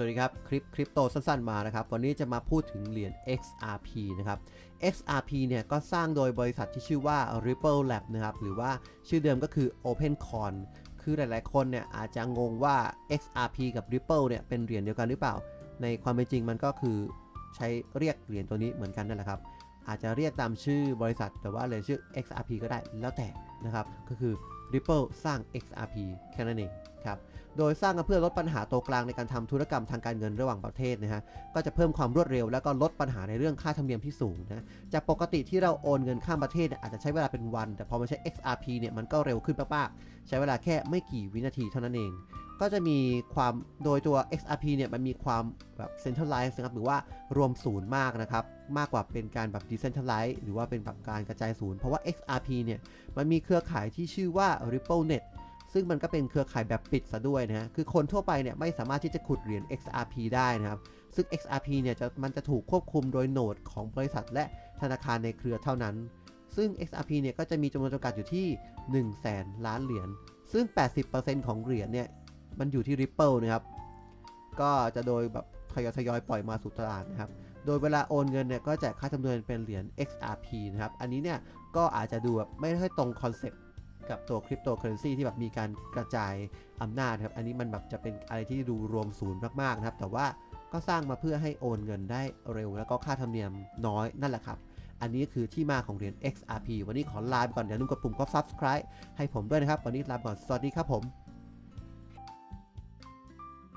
วัสดีครับ คลิปคริปโตสั้นๆมานะครับ วันนี้จะมาพูดถึงเหรียญ XRP นะครับ XRP เนี่ยก็สร้างโดยบริษัทที่ชื่อว่า Ripple Lab นะครับ หรือว่าชื่อเดิมก็คือ OpenCoin คือหลายๆคนเนี่ยอาจจะงงว่า XRP กับ Ripple เนี่ยเป็นเหรียญเดียวกันหรือเปล่า ในความเป็นจริงมันก็คือใช้เรียกเหรียญตัวนี้เหมือนกันนั่นแหละครับ อาจจะเรียกตามชื่อบริษัทแต่ว่าเรียญชื่อ XRP ก็ได้แล้วแต่นะครับ ก็คือ Ripple สร้าง XRP แค่นั้นเองครับ โดยสร้างเพื่อลดปัญหาตัวกลางในการทำธุรกรรมทางการเงินระหว่างประเทศนะฮะ ก็จะเพิ่มความรวดเร็ว และก็ลดปัญหาในเรื่องค่าธรรมเนียมที่สูงนะ จากปกติที่เราโอนเงินข้ามประเทศเนี่ยอาจจะใช้เวลาเป็นวัน แต่พอมาใช้ XRP เนี่ยมันก็เร็วขึ้นมากๆใช้เวลาแค่ไม่กี่วินาทีเท่านั้นเอง ก็จะมีความโดยตัว XRP เนี่ยมันมีความแบบ centralized นะครับหรือว่ารวมศูนย์มากนะครับ มากกว่าเป็นการแบบ decentralized หรือว่าเป็นแบบการกระจายศูนย์ เพราะว่า XRP เนี่ยมันมีเครือข่ายที่ชื่อว่า RippleNet ซึ่งมันก็เป็นเครือข่ายแบบปิดซะด้วยนะฮะคือคนทั่วไปเนี่ยไม่สามารถที่จะขุดเหรียญ XRP ได้นะครับ ซึ่ง XRP เนี่ยจะมันจะถูกควบคุมโดยโนดของบริษัทและธนาคารในเครือเท่านั้น ซึ่ง XRP เนี่ยก็จะมีจำนวนจำกัดอยู่ที่ 1 0 0 0 0แสนล้านเหรียญ ซึ่ง 80%ของเหรียญเนี่ย มันอยู่ที่ Ripple นะครับ ก็จะโดยแบบทยอยทยอยปล่อยมาสู่ตลาดนะครับ โดยเวลาโอนเงินเนี่ยก็จะค่าจำนวนเป็นเหรียญ XRP นะครับ อันนี้เนี่ยก็อาจจะดูแบบไม่ค่อยตรงคอนเซ็ปต์กับตัวคริปโตเคอเรนซีที่แบบมีการกระจายอำนาจครับ อันนี้มันแบบจะเป็นอะไรที่ดูรวมศูนย์มากๆนะครับ แต่ว่าก็สร้างมาเพื่อให้โอนเงินได้เร็ว แล้วก็ค่าธรรมเนียมน้อยนั่นแหละครับ อันนี้คือที่มาของเหรียญ XRP วันนี้ขอลาไปก่อนอย่าลืมกดปุ่มก็ subscribe ให้ผมด้วยนะครับ วันนี้ลาไปก่อน สวัสดีครับผม